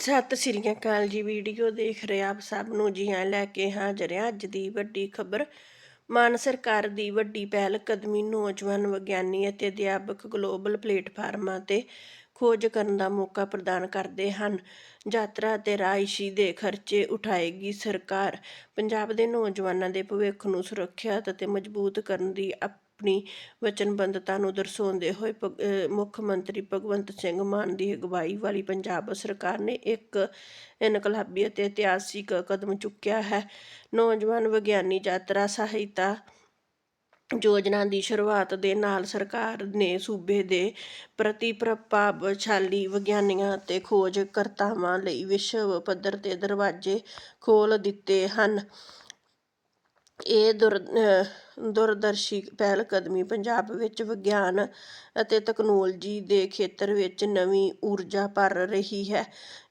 ਸਤਿ ਸ੍ਰੀ ਅਕਾਲ ਜੀ, ਵੀਡੀਓ ਦੇਖ ਰਹੇ ਆਪ ਸਭ ਨੂੰ ਜੀ, ਹਾਂ, ਲੈ ਕੇ ਹਾਜ਼ਰ ਹਾਂ ਅੱਜ ਦੀ ਵੱਡੀ ਖਬਰ। ਮਾਨ ਸਰਕਾਰ ਦੀ ਵੱਡੀ ਪਹਿਲ ਕਦਮੀ ਨੌਜਵਾਨ ਵਿਗਿਆਨੀ ਅਤੇ ਅਧਿਆਪਕ ਗਲੋਬਲ ਪਲੇਟਫਾਰਮਾਂ ਤੇ ਖੋਜ ਕਰਨ ਦਾ ਮੌਕਾ ਪ੍ਰਦਾਨ ਕਰਦੇ ਹਨ। ਯਾਤਰਾ ਅਤੇ ਰਾਇਸ਼ੀ ਦੇ ਖਰਚੇ ਉਠਾਏਗੀ ਸਰਕਾਰ। ਪੰਜਾਬ ਦੇ ਨੌਜਵਾਨਾਂ ਦੇ ਭਵਿੱਖ ਨੂੰ ਸੁਰੱਖਿਅਤ ਅਤੇ ਮਜ਼ਬੂਤ ਕਰਨ ਦੀ ਆਪਣੀ ਵਚਨਬੱਧਤਾ ਨੂੰ ਦਰਸਾਉਂਦੇ ਹੋਏ ਮੁੱਖ ਮੰਤਰੀ ਭਗਵੰਤ ਸਿੰਘ ਮਾਨ ਦੀ ਅਗਵਾਈ ਵਾਲੀ ਪੰਜਾਬ ਸਰਕਾਰ ਨੇ ਇੱਕ ਇਨਕਲਾਬੀ ਅਤੇ ਇਤਿਹਾਸਿਕ ਕਦਮ ਚੁੱਕਿਆ ਹੈ। ਨੌਜਵਾਨ ਵਿਗਿਆਨੀ ਯਾਤਰਾ ਸਹਾਇਤਾ ਯੋਜਨਾ ਦੀ ਸ਼ੁਰੂਆਤ ਦੇ ਨਾਲ ਸਰਕਾਰ ਨੇ ਸੂਬੇ ਦੇ ਪ੍ਰਤੀ ਪ੍ਰਭਾਵਸ਼ਾਲੀ ਵਿਗਿਆਨੀਆਂ ਅਤੇ ਖੋਜਕਰਤਾਵਾਂ ਲਈ ਵਿਸ਼ਵ ਪੱਧਰ ਤੇ ਦਰਵਾਜ਼ੇ ਖੋਲ੍ਹ ਦਿੱਤੇ ਹਨ। ਇਹ ਦੁਰ, ਅਹ ਦੂਰਦਰਸ਼ੀ ਪਹਿਲਕਦਮੀ ਪੰਜਾਬ ਵਿੱਚ ਵਿਗਿਆਨ ਅਤੇ ਤਕਨਾਲੋਜੀ ਦੇ ਖੇਤਰ ਵਿੱਚ ਨਵੀਂ ਊਰਜਾ ਭਰ ਰਹੀ ਹੈ,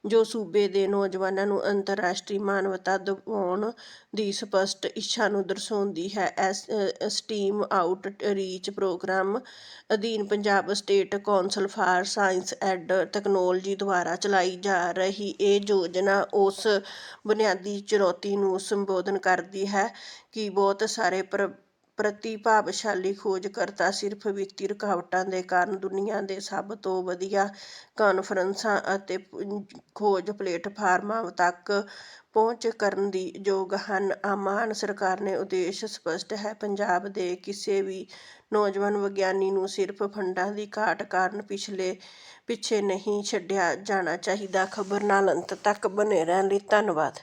ਜੋ ਸੂਬੇ ਦੇ ਨੌਜਵਾਨਾਂ ਨੂੰ ਅੰਤਰਰਾਸ਼ਟਰੀ ਮਾਨਵਤਾ ਦਿਵਾਉਣ ਦੀ ਸਪਸ਼ਟ ਇੱਛਾ ਨੂੰ ਦਰਸਾਉਂਦੀ ਹੈ। S steam outreach program ਅਧੀਨ Punjab state council for science and technology ਦੁਆਰਾ ਚਲਾਈ ਜਾ ਰਹੀ ਇਹ ਯੋਜਨਾ ਉਸ ਬੁਨਿਆਦੀ ਚੁਣੌਤੀ ਨੂੰ ਸੰਬੋਧਨ ਕਰਦੀ ਹੈ ਕਿ ਬਹੁਤ ਸਾਰੇ ਪ੍ਰ ਪ੍ਰਤਿਭਾਸ਼ਾਲੀ ਖੋਜਕਰਤਾ ਸਿਰਫ ਵਿੱਤੀ ਰੁਕਾਵਟਾਂ ਦੇ ਕਾਰਨ ਦੁਨੀਆ ਦੇ ਸਭ ਤੋਂ ਵਧੀਆ ਕਾਨਫਰੰਸਾਂ ਅਤੇ ਖੋਜ ਪਲੇਟਫਾਰਮਾਂ ਤੱਕ ਪਹੁੰਚ ਕਰਨ ਦੀ ਯੋਗ ਹਨ। ਆਮਾਨ ਸਰਕਾਰ ਨੇ ਉਦੇਸ਼ ਸਪਸ਼ਟ ਹੈ, ਪੰਜਾਬ ਦੇ ਕਿਸੇ ਵੀ ਨੌਜਵਾਨ ਵਿਗਿਆਨੀ ਨੂੰ ਸਿਰਫ ਫੰਡਾਂ ਦੀ ਘਾਟ ਕਾਰਨ ਪਿਛਲੇ, ਪਿੱਛੇ ਨਹੀਂ ਛੱਡਿਆ ਜਾਣਾ ਚਾਹੀਦਾ। ਖਬਰ ਨਾਲ ਅੰਤ ਤੱਕ ਬਨੇ ਰਹਿਣ ਲਈ ਧੰਨਵਾਦ।